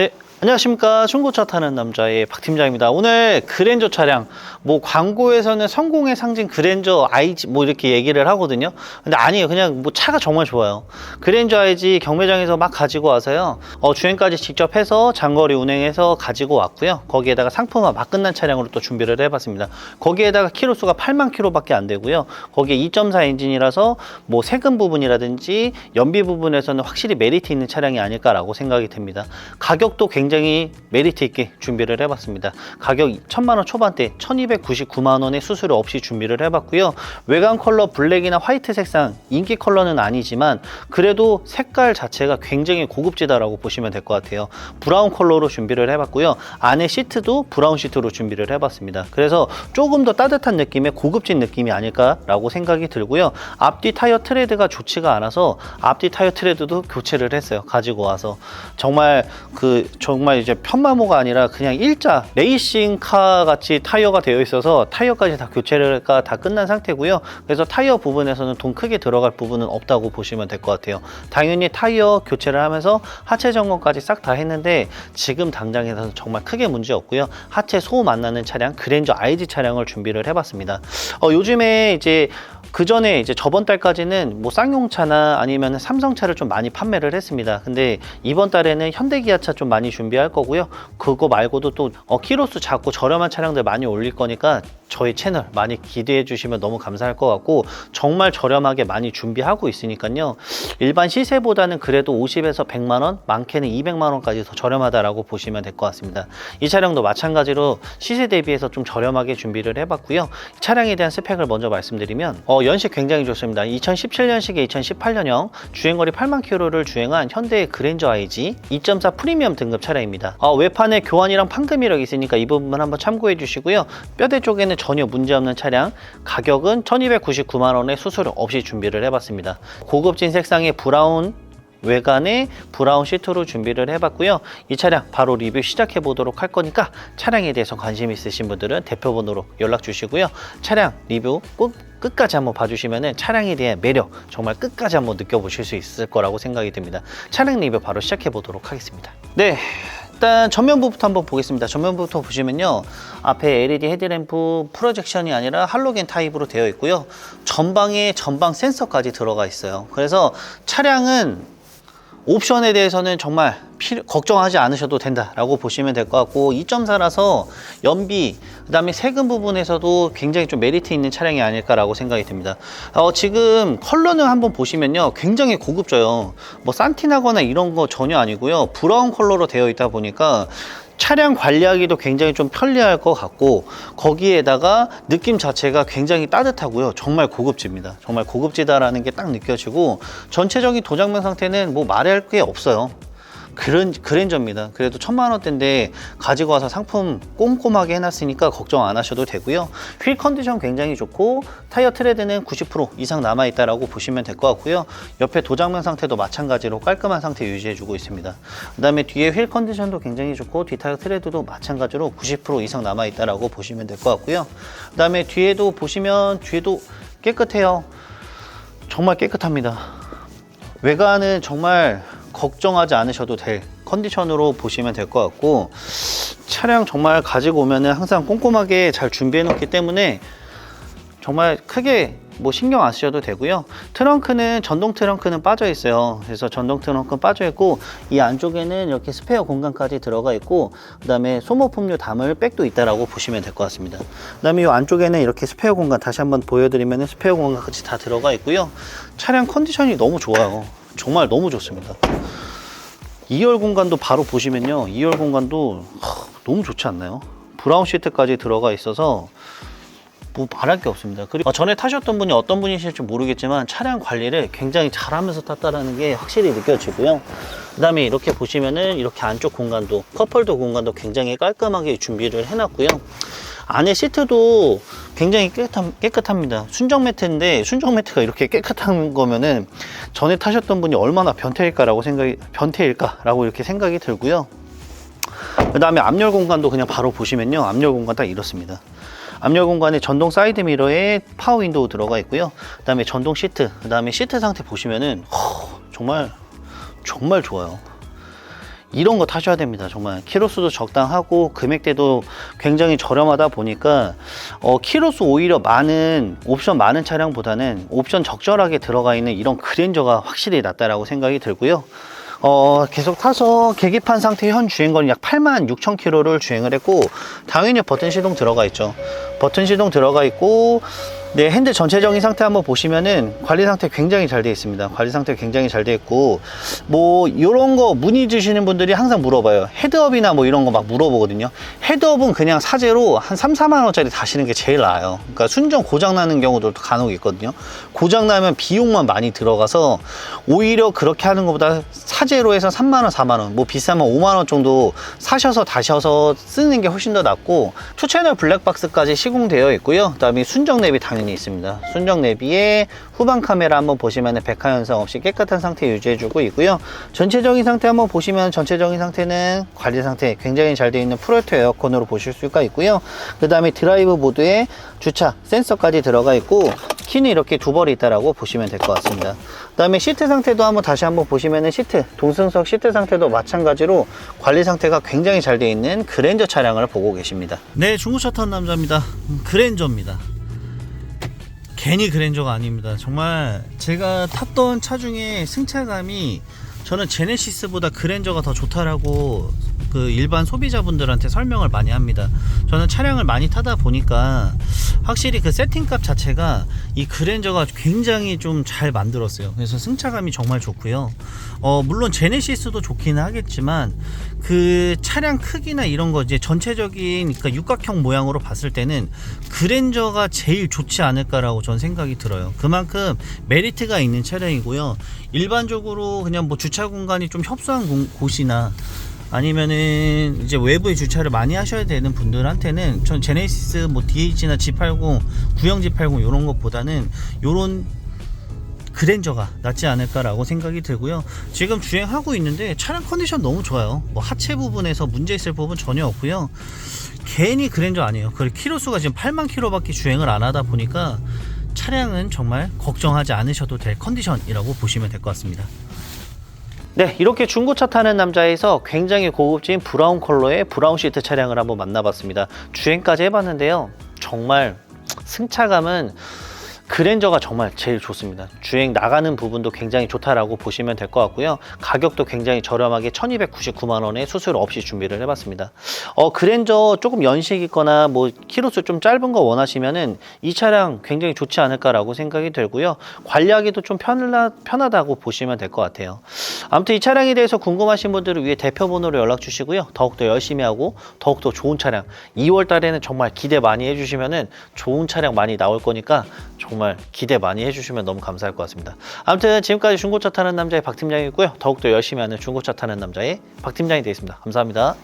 네, 안녕하십니까. 중고차 타는 남자의 박 팀장입니다. 오늘 그랜저 차량, 뭐 광고에서는 성공의 상징 그랜저 IG 뭐 이렇게 얘기를 하거든요. 근데 아니에요. 그냥 뭐 차가 정말 좋아요. 그랜저 IG 경매장에서 막 가지고 와서요. 어, 주행까지 직접 해서 장거리 운행해서 가지고 왔고요. 거기에다가 상품화 막 끝난 차량으로 또 준비를 해봤습니다. 거기에다가 키로수가 8만 킬로밖에 안 되고요. 거기에 2.4 엔진이라서 뭐 세금 부분이라든지 연비 부분에서는 확실히 메리트 있는 차량이 아닐까라고 생각이 됩니다. 가격도 굉장히 메리트 있게 준비를 해봤습니다. 가격 1천만 원 초반대 1,299만 원의 수수료 없이 준비를 해봤고요. 외관 컬러 블랙이나 화이트 색상 인기 컬러는 아니지만 그래도 색깔 자체가 굉장히 고급지다라고 보시면 될 것 같아요. 브라운 컬러로 준비를 해봤고요. 안에 시트도 브라운 시트로 준비를 해봤습니다. 그래서 조금 더 따뜻한 느낌의 고급진 느낌이 아닐까라고 생각이 들고요. 앞뒤 타이어 트레드가 좋지가 않아서 앞뒤 타이어 트레드도 교체를 했어요. 가지고 와서 정말 그 정말 이제 편마모가 아니라 그냥 일자 레이싱 카 같이 타이어가 되어 있어서 타이어까지 다 교체가 다 끝난 상태고요. 그래서 타이어 부분에서는 돈 크게 들어갈 부분은 없다고 보시면 될 것 같아요. 당연히 타이어 교체를 하면서 하체 점검까지 싹 다 했는데 지금 당장에서는 정말 크게 문제 없고요. 하체 소음 안 나는 차량 그랜저 IG 차량을 준비를 해봤습니다. 어, 요즘에 이제 그 전에 이제 저번 달까지는 뭐 쌍용차나 아니면 삼성차를 좀 많이 판매를 했습니다. 근데 이번 달에는 현대기아차 좀 많이 준비 할 거고요. 그거 말고도 또 어, 키로수 작고 저렴한 차량들 많이 올릴 거니까 저희 채널 많이 기대해 주시면 너무 감사할 것 같고 정말 저렴하게 많이 준비하고 있으니까요. 일반 시세보다는 그래도 50에서 100만 원, 많게는 200만 원까지 더 저렴하다라고 보시면 될 것 같습니다. 이 차량도 마찬가지로 시세 대비해서 좀 저렴하게 준비를 해봤고요. 차량에 대한 스펙을 먼저 말씀드리면 어, 연식 굉장히 좋습니다. 2017년식에 2018년형 주행거리 8만 킬로를 주행한 현대 그랜저 IG 2.4 프리미엄 등급 차량 입니다. 어, 외판에 교환이랑 판금 이력이 있으니까 이 부분 한번 참고해 주시고요. 뼈대 쪽에는 전혀 문제 없는 차량 가격은 1299만 원의 수수료 없이 준비를 해봤습니다. 고급진 색상의 브라운 외관에 브라운 시트로 준비를 해봤고요. 이 차량 바로 리뷰 시작해 보도록 할 거니까 차량에 대해서 관심 있으신 분들은 대표번호로 연락 주시고요. 차량 리뷰 꼭 끝까지 한번 봐주시면 차량에 대한 매력 정말 끝까지 한번 느껴보실 수 있을 거라고 생각이 듭니다. 차량 리뷰 바로 시작해 보도록 하겠습니다. 네. 일단 전면부부터 한번 보겠습니다. 전면부부터 보시면요. 앞에 LED 헤드램프 프로젝션이 아니라 할로겐 타입으로 되어 있고요. 전방에 전방 센서까지 들어가 있어요. 그래서 차량은 옵션에 대해서는 정말 필요, 걱정하지 않으셔도 된다라고 보시면 될 것 같고 2.4라서 연비 그다음에 세금 부분에서도 굉장히 좀 메리트 있는 차량이 아닐까라고 생각이 듭니다. 어, 지금 컬러는 한번 보시면요 굉장히 고급져요. 뭐 산티나거나 이런 거 전혀 아니고요 브라운 컬러로 되어 있다 보니까 차량 관리하기도 굉장히 좀 편리할 것 같고 거기에다가 느낌 자체가 굉장히 따뜻하고요. 정말 고급집니다. 정말 고급지다라는 게 딱 느껴지고 전체적인 도장면 상태는 뭐 말할 게 없어요 그런 그랜저입니다. 그래도 천만 원대인데 가지고 와서 상품 꼼꼼하게 해놨으니까 걱정 안 하셔도 되고요. 휠 컨디션 굉장히 좋고 타이어 트레드는 90% 이상 남아 있다라고 보시면 될 것 같고요. 옆에 도장면 상태도 마찬가지로 깔끔한 상태 유지해주고 있습니다. 그다음에 뒤에 휠 컨디션도 굉장히 좋고 뒤 타이어 트레드도 마찬가지로 90% 이상 남아 있다라고 보시면 될 것 같고요. 그다음에 뒤에도 보시면 뒤에도 깨끗해요. 정말 깨끗합니다. 외관은 정말 걱정하지 않으셔도 될 컨디션으로 보시면 될 것 같고 차량 정말 가지고 오면 은 항상 꼼꼼하게 잘 준비해 놓기 때문에 정말 크게 뭐 신경 안 쓰셔도 되고요. 트렁크는 전동 트렁크는 빠져 있어요. 그래서 전동 트렁크 빠져 있고 이 안쪽에는 이렇게 스페어 공간까지 들어가 있고 그 다음에 소모품류 담을 백도 있다라고 보시면 될 것 같습니다. 그 다음에 이 안쪽에는 이렇게 스페어 공간 다시 한번 보여드리면 스페어 공간까지 다 들어가 있고요. 차량 컨디션이 너무 좋아요. 정말 너무 좋습니다. 2열 공간도 바로 보시면요. 2열 공간도 하, 너무 좋지 않나요? 브라운 시트까지 들어가 있어서 뭐 말할 게 없습니다. 그리고 어, 전에 타셨던 분이 어떤 분이실지 모르겠지만 차량 관리를 굉장히 잘하면서 탔다라는 게 확실히 느껴지고요. 그다음에 이렇게 보시면은 이렇게 안쪽 공간도 컵홀더 공간도 굉장히 깔끔하게 준비를 해놨고요. 안에 시트도 굉장히 깨끗함, 깨끗합니다. 순정 매트인데 순정 매트가 이렇게 깨끗한 거면은 전에 타셨던 분이 얼마나 변태일까라고 생각이 변태일까라고 이렇게 생각이 들고요. 그 다음에 앞열 공간도 그냥 바로 보시면요. 앞열 공간 딱 이렇습니다. 앞열 공간에 전동 사이드 미러에 파워 윈도우 들어가 있고요. 그 다음에 전동 시트, 그 다음에 시트 상태 보시면은 허, 정말 정말 좋아요. 이런 거 타셔야 됩니다. 정말 키로수도 적당하고 금액대도 굉장히 저렴하다 보니까 어, 키로수 오히려 많은 옵션 많은 차량보다는 옵션 적절하게 들어가 있는 이런 그랜저가 확실히 낫다라고 생각이 들고요. 어, 계속 타서 계기판 상태 현 주행거리 약 8만 6천 킬로를 주행을 했고 당연히 버튼 시동 들어가 있죠. 버튼 시동 들어가 있고 네, 핸들 전체적인 상태 한번 보시면은 관리 상태 굉장히 잘 되어 있습니다. 관리 상태 굉장히 잘 되어 있고 뭐 이런 거 문의 주시는 분들이 항상 물어봐요. 헤드업이나 뭐 이런 거 막 물어보거든요. 헤드업은 그냥 사제로 한 3, 4만 원짜리 다시는 게 제일 나아요. 그러니까 순정 고장 나는 경우도 간혹 있거든요. 고장 나면 비용만 많이 들어가서 오히려 그렇게 하는 것보다 사제로 해서 3만 원, 4만 원, 뭐 비싸면 5만 원 정도 사셔서 다셔서 쓰는 게 훨씬 더 낫고 투 채널 블랙박스까지 시공되어 있고요. 그다음에 순정 내비 당연히 있습니다. 순정 내비에 후방 카메라 한번 보시면 백화 현상 없이 깨끗한 상태 유지해주고 있고요. 전체적인 상태 한번 보시면 전체적인 상태는 관리 상태 굉장히 잘 되어 있는 프로젝트 에어컨으로 보실 수가 있고요. 그 다음에 드라이브 모드에 주차 센서까지 들어가 있고 키는 이렇게 두 벌이 있다라고 보시면 될 것 같습니다. 그 다음에 시트 상태도 한번 다시 한번 보시면은 시트 동승석 시트 상태도 마찬가지로 관리 상태가 굉장히 잘 되어 있는 그랜저 차량을 보고 계십니다. 네, 중고차 탄 남자입니다. 그랜저입니다. 괜히 그랜저가 아닙니다. 정말 제가 탔던 차 중에 승차감이 저는 제네시스보다 그랜저가 더 좋다라고 그 일반 소비자분들한테 설명을 많이 합니다. 저는 차량을 많이 타다 보니까 확실히 그 세팅값 자체가 이 그랜저가 굉장히 좀 잘 만들었어요. 그래서 승차감이 정말 좋고요. 어, 물론 제네시스도 좋기는 하겠지만 그 차량 크기나 이런 거 이제 전체적인 그러니까 육각형 모양으로 봤을 때는 그랜저가 제일 좋지 않을까라고 전 생각이 들어요. 그만큼 메리트가 있는 차량이고요. 일반적으로 그냥 뭐 주차 공간이 좀 협소한 공- 곳이나 아니면은 이제 외부에 주차를 많이 하셔야 되는 분들한테는 전 제네시스 뭐 DH나 G80, 구형 G80 이런 것보다는 요런 그랜저가 낫지 않을까라고 생각이 들고요. 지금 주행하고 있는데 차량 컨디션 너무 좋아요. 뭐 하체 부분에서 문제 있을 부분 전혀 없고요. 괜히 그랜저 아니에요. 그 키로수가 지금 8만 킬로밖에 주행을 안 하다 보니까 차량은 정말 걱정하지 않으셔도 될 컨디션이라고 보시면 될 것 같습니다. 네, 이렇게 중고차 타는 남자에서 굉장히 고급진 브라운 컬러의 브라운 시트 차량을 한번 만나봤습니다. 주행까지 해봤는데요. 정말 승차감은 그랜저가 정말 제일 좋습니다. 주행 나가는 부분도 굉장히 좋다라고 보시면 될 것 같고요. 가격도 굉장히 저렴하게 1299만 원에 수수료 없이 준비를 해봤습니다. 어, 그랜저 조금 연식 있거나 뭐 키로수 좀 짧은 거 원하시면은 이 차량 굉장히 좋지 않을까라고 생각이 들고요. 관리하기도 좀 편하, 편하다고 보시면 될 것 같아요. 아무튼 이 차량에 대해서 궁금하신 분들을 위해 대표 번호로 연락 주시고요. 더욱더 열심히 하고 더욱더 좋은 차량 2월 달에는 정말 기대 많이 해주시면은 좋은 차량 많이 나올 거니까 정말 기대 많이 해주시면 너무 감사할 것 같습니다. 아무튼 지금까지 중고차 타는 남자의 박 팀장이고요. 더욱더 열심히 하는 중고차 타는 남자의 박 팀장이 되겠습니다. 감사합니다.